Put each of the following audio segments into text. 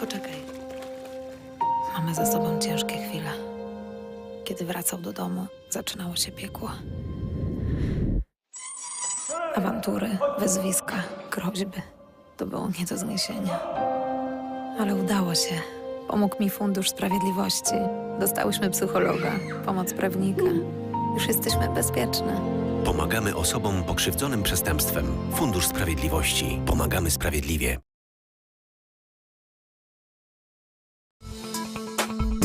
Poczekaj. Mamy za sobą ciężkie chwile. Kiedy wracał do domu, zaczynało się piekło. Awantury, wyzwiska, groźby. To było nie do zniesienia. Ale udało się. Pomógł mi Fundusz Sprawiedliwości. Dostałyśmy psychologa, pomoc prawnika. Już jesteśmy bezpieczne. Pomagamy osobom pokrzywdzonym przestępstwem. Fundusz Sprawiedliwości. Pomagamy sprawiedliwie.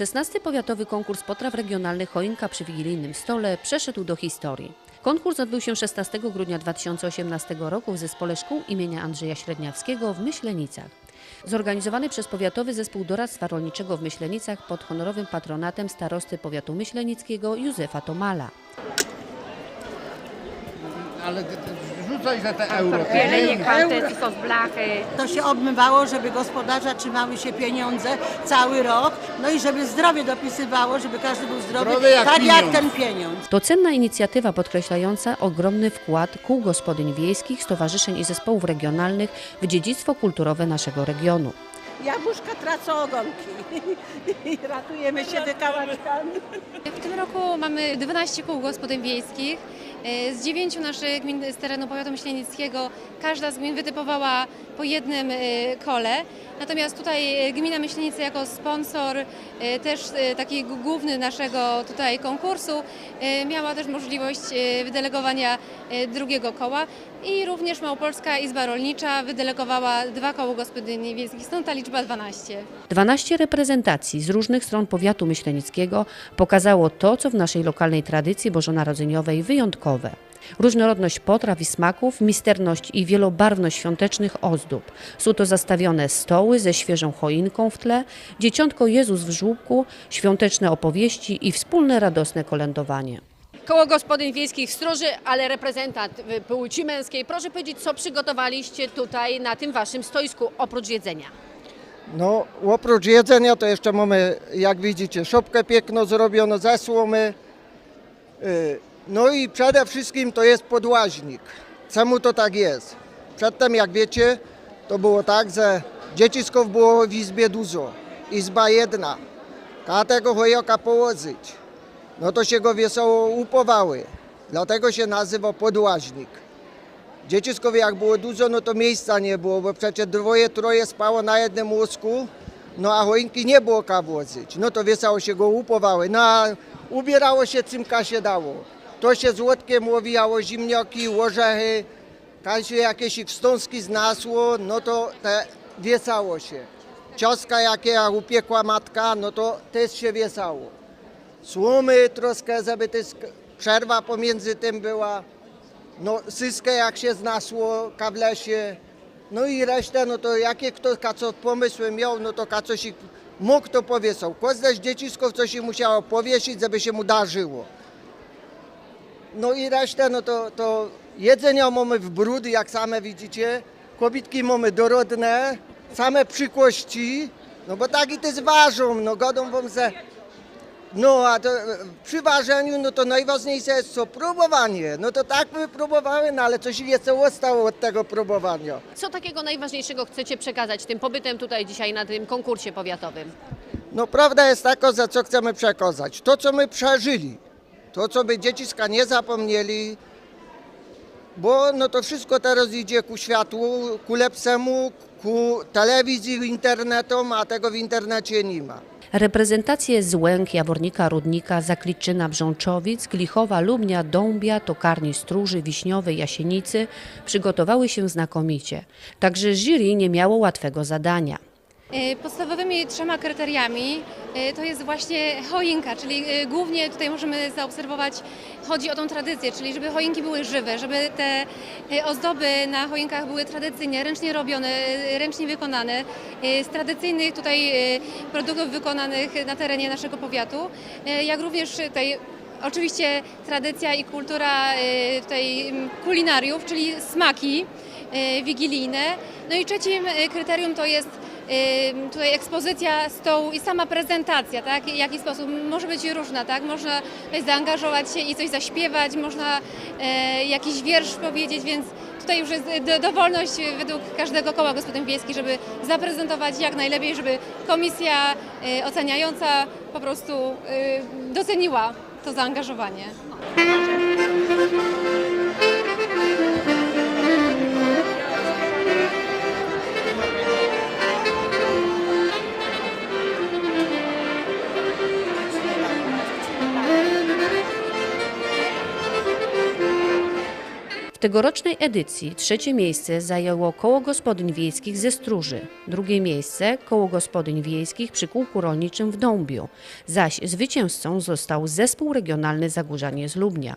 XVI Powiatowy Konkurs Potraw Regionalnych Choinka przy Wigilijnym Stole przeszedł do historii. Konkurs odbył się 16 grudnia 2018 roku w Zespole Szkół imienia Andrzeja Średniawskiego w Myślenicach. Zorganizowany przez Powiatowy Zespół Doradztwa Rolniczego w Myślenicach pod honorowym patronatem starosty powiatu myślenickiego Józefa Tomala. Ale rzucaj za te euro. Wielenie kwanty, sos blachy. To się obmywało, żeby gospodarza trzymały się pieniądze cały rok, no i żeby zdrowie dopisywało, żeby każdy był zdrowy, Zdrowy jak tak jak pieniądz. ten pieniądz. To cenna inicjatywa podkreślająca ogromny wkład kół gospodyń wiejskich, stowarzyszeń i zespołów regionalnych w dziedzictwo kulturowe naszego regionu. Jabłuszka tracą ogonki i ratujemy się wykałaczkami. W tym roku mamy 12 kół gospodyń wiejskich. E, Z dziewięciu naszych gmin z terenu powiatu myślenickiego każda z gmin wytypowała po jednym e, kole. Natomiast tutaj e, gmina Myślenice jako sponsor też taki główny naszego tutaj konkursu miała też możliwość wydelegowania drugiego koła i również Małopolska Izba Rolnicza wydelegowała dwa koło gospodyń wiejskich, stąd ta liczba 12. 12 reprezentacji z różnych stron powiatu myślenickiego pokazało to, co w naszej lokalnej tradycji bożonarodzeniowej Różnorodność potraw i smaków, misterność i wielobarwność świątecznych ozdób. Są to zastawione stoły ze świeżą choinką w tle, dzieciątko Jezus w żłóbku, świąteczne opowieści i wspólne radosne kolędowanie. Koło Gospodyń Wiejskich Stróży, ale reprezentant płci męskiej. Proszę powiedzieć, co przygotowaliście tutaj na tym waszym stoisku oprócz jedzenia? No, oprócz jedzenia to jeszcze mamy, jak widzicie, szopkę piękno zrobiono ze słomy. Y, No i przede wszystkim to jest podłaźnik. Czemu to tak jest? Przedtem, jak wiecie, to było tak, że dziecisków było w izbie dużo. Izba jedna. Każdego chojoka położyć. No to się go wesoło upowały. Dlatego się nazywa podłaźnik. Dzieciskowie jak było dużo, no to miejsca nie było, bo przecież dwoje, troje spało na jednym łóżku, no a choinki nie było ka włożyć. No to wiesało się go upowały, no a ubierało się czymka się dało. To się złotkiem łowijało zimnioki, orzechy, tam się jakieś wstążki znasło, no to te wiesało się. Cioska jakie jak upiekła matka, no to też się wiesało. Słomy troszkę, żeby też przerwa pomiędzy tym była. No, syskę jak się znasło, kawlesie, no i resztę, no to jakie kto kaco pomysły miał, no to kacoś ich mógł, to powiesał. Każde z dziecisków coś musiało powiesić, żeby się mu darzyło. No i resztę, no to, to jedzenia mamy w brudy, jak same widzicie, kobitki mamy dorodne, same przykłości, no bo tak i te zważą, no godą wam se no a to e, przy ważeniu, no to najważniejsze jest co? Próbowanie. No to tak my próbowały, no ale coś wesoło stało od tego próbowania. Co takiego najważniejszego chcecie przekazać tym pobytem tutaj dzisiaj na tym konkursie powiatowym? No prawda jest taka, za co chcemy przekazać. To, co my przeżyli, to, co by dzieciska nie zapomnieli, bo no to wszystko teraz idzie ku światłu, ku lepszemu, ku telewizji, internetom, a tego w internecie nie ma. Reprezentacje z Łęk, Jawornika, Rudnika, Zakliczyna, Brzączowic, Glichowa, Lubnia, Dąbia, Tokarni, Stróży, Wiśniowej, Jasienicy przygotowały się znakomicie. Także jury nie miało łatwego zadania. E, Podstawowymi trzema kryteriami e, to jest właśnie choinka, czyli e, głównie tutaj możemy zaobserwować, chodzi o tą tradycję, czyli żeby choinki były żywe, żeby te ozdoby na choinkach były tradycyjnie, ręcznie robione, ręcznie wykonane, z tradycyjnych tutaj produktów wykonanych na terenie naszego powiatu, jak również tutaj oczywiście tradycja i kultura tutaj kulinariów, czyli smaki wigilijne. No i trzecim kryterium to jest tutaj ekspozycja stołu i sama prezentacja, tak? W jaki sposób może być różna, tak? Można zaangażować się i coś zaśpiewać, można e, jakiś wiersz powiedzieć, więc tutaj już jest do, dowolność według każdego koła gospodyń wiejskich, żeby zaprezentować jak najlepiej, żeby komisja e, oceniająca po prostu e, doceniła to zaangażowanie. Tegorocznej edycji trzecie miejsce zajęło Koło Gospodyń Wiejskich ze Stróży, drugie miejsce Koło Gospodyń Wiejskich przy Kółku Rolniczym w Dąbiu, zaś zwycięzcą został Zespół Regionalny Zagórzanie z Lubnia.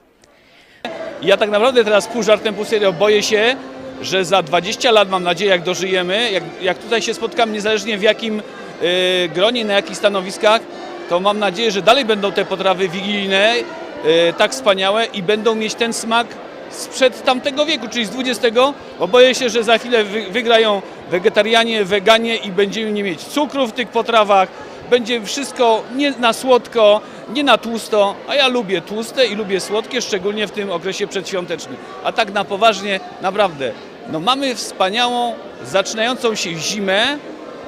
Ja tak naprawdę teraz pół żartem, pół serio boję się, że za 20 lat, mam nadzieję, jak dożyjemy, jak, jak tutaj się spotkam, niezależnie w jakim y, gronie, na jakich stanowiskach, to mam nadzieję, że dalej będą te potrawy wigilijne y, tak wspaniałe i będą mieć ten smak sprzed tamtego wieku, czyli z XX, bo boję się, że za chwilę wy, wygrają wegetarianie, weganie i będziemy nie mieć cukru w tych potrawach, będzie wszystko nie na słodko, nie na tłusto, a ja lubię tłuste i lubię słodkie, szczególnie w tym okresie przedświątecznym. A tak na poważnie, naprawdę, no mamy wspaniałą, zaczynającą się zimę,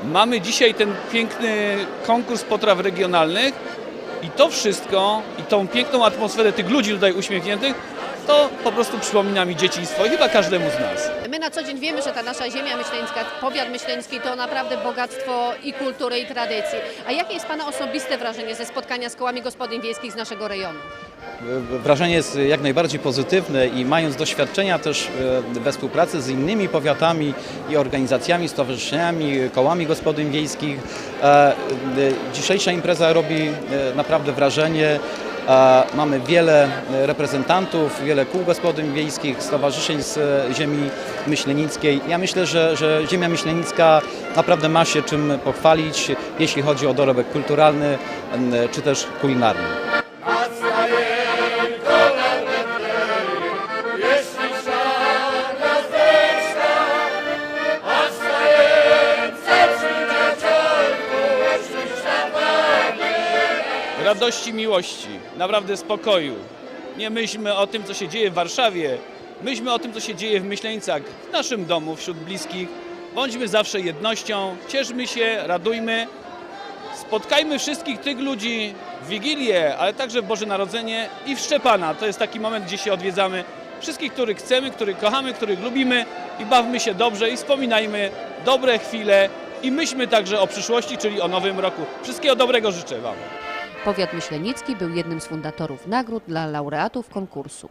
mamy dzisiaj ten piękny konkurs potraw regionalnych i to wszystko, i tą piękną atmosferę tych ludzi tutaj uśmiechniętych, to po prostu przypomina mi dzieciństwo i chyba każdemu z nas. My na co dzień wiemy, że ta nasza ziemia myśleńska, powiat myśleński to naprawdę bogactwo i kultury i tradycji. A jakie jest Pana osobiste wrażenie ze spotkania z kołami gospodyń wiejskich z naszego rejonu? Wrażenie jest jak najbardziej pozytywne i mając doświadczenia też e, we współpracy z innymi powiatami i organizacjami, stowarzyszeniami, kołami gospodyń wiejskich, e, e, dzisiejsza impreza robi naprawdę wrażenie. E, Mamy wiele reprezentantów, wiele kół gospodyń wiejskich, stowarzyszeń z e, ziemi myślenickiej. Ja myślę, że, że ziemia myślenicka naprawdę ma się czym pochwalić, jeśli chodzi o dorobek kulturalny czy też kulinarny. Radości, miłości, naprawdę spokoju. Nie myślmy o tym, co się dzieje w Warszawie, myślmy o tym, co się dzieje w Myśleńcach, w naszym domu, wśród bliskich. Bądźmy zawsze jednością, cieszmy się, radujmy. Spotkajmy wszystkich tych ludzi w Wigilię, ale także w Boże Narodzenie i w Szczepana. To jest taki moment, gdzie się odwiedzamy. Wszystkich, których chcemy, których kochamy, których lubimy i bawmy się dobrze i wspominajmy dobre chwile i myślmy także o przyszłości, czyli o nowym roku. Wszystkiego dobrego życzę Wam. Powiat Myślenicki był jednym z fundatorów nagród dla laureatów konkursu.